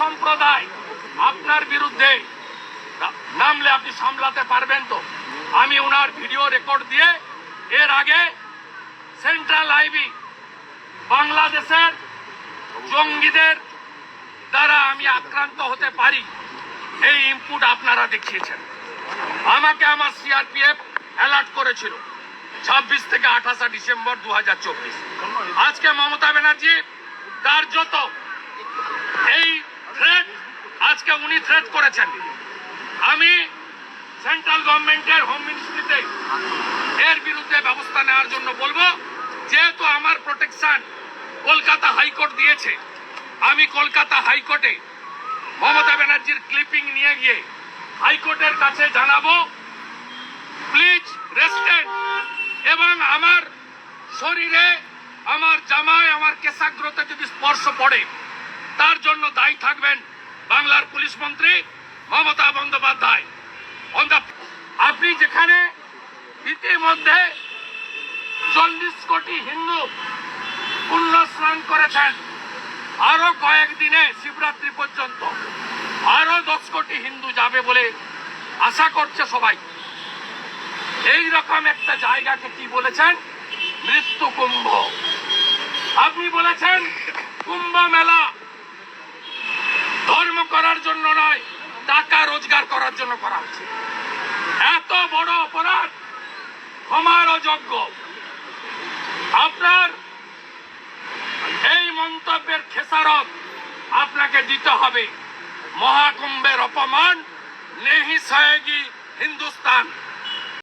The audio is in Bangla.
সম্প্রদায় আপনার বিরুদ্ধে নামলে আপনি সামলাতে পারবেন তো। আমি ওনার ভিডিও রেকর্ড দিয়ে এর আগে সেন্ট্রাল আইবি বাংলাদেশের জঙ্গিদের দ্বারা আমি আক্রান্ত হতে পারি, এই ইনপুট আপনারা দেখিয়েছেন। আমাকে আমার সিআরপিএফ অ্যালার্ট করেছিল ছাব্বিশ থেকে আঠাশা ডিসেম্বর দু হাজার চব্বিশ। আজকে মমতা ব্যানার্জি এই থ্রেট আজকে উনি থ্রেট করেছেন। আমি সেন্ট্রাল গভর্নমেন্টের হোম মিনিস্ট্রিতে এর বিরুদ্ধে ব্যবস্থা নেওয়ার জন্য বলব, যেহেতু আমার প্রোটেকশন কলকাতা হাইকোর্ট দিয়েছে, আমি কলকাতা হাইকোর্টে মমতা ব্যানার্জির ক্লিপিং নিয়ে গিয়ে হাইকোর্টের কাছে জানাব প্লিজ রেস্টেন্ট এবং আমার শরীরে, আমার জামায়, আমার কেশাগ্রতে যদি স্পর্শ পড়ে, তার জন্য দায়ী থাকবেন বাংলার পুলিশ মন্ত্রী মমতা বন্দ্যোপাধ্যায়। আপনি যেখানে ইতিমধ্যে চল্লিশ কোটি হিন্দু পুণ্য স্নান করেছেন, আরও কয়েকদিনে শিবরাত্রি পর্যন্ত আরও দশ কোটি হিন্দু যাবে বলে আশা করছে সবাই। এই রকম একটা জায়গাকে কি বলেছেন? মৃত্যু কুম্ভ। আপনি বলেছেন কুম্ভ মেলা ধর্ম করার জন্য নয় টাকা রোজগার করার জন্য করা হচ্ছে। এত বড় অপরাধ ক্ষমার অযোগ্য। আপনার এই মন্তব্যের খেসারত আপনাকে দিতে হবে। মহাকুম্ভের অপমান নেহি সয়েগি হিন্দুস্তান।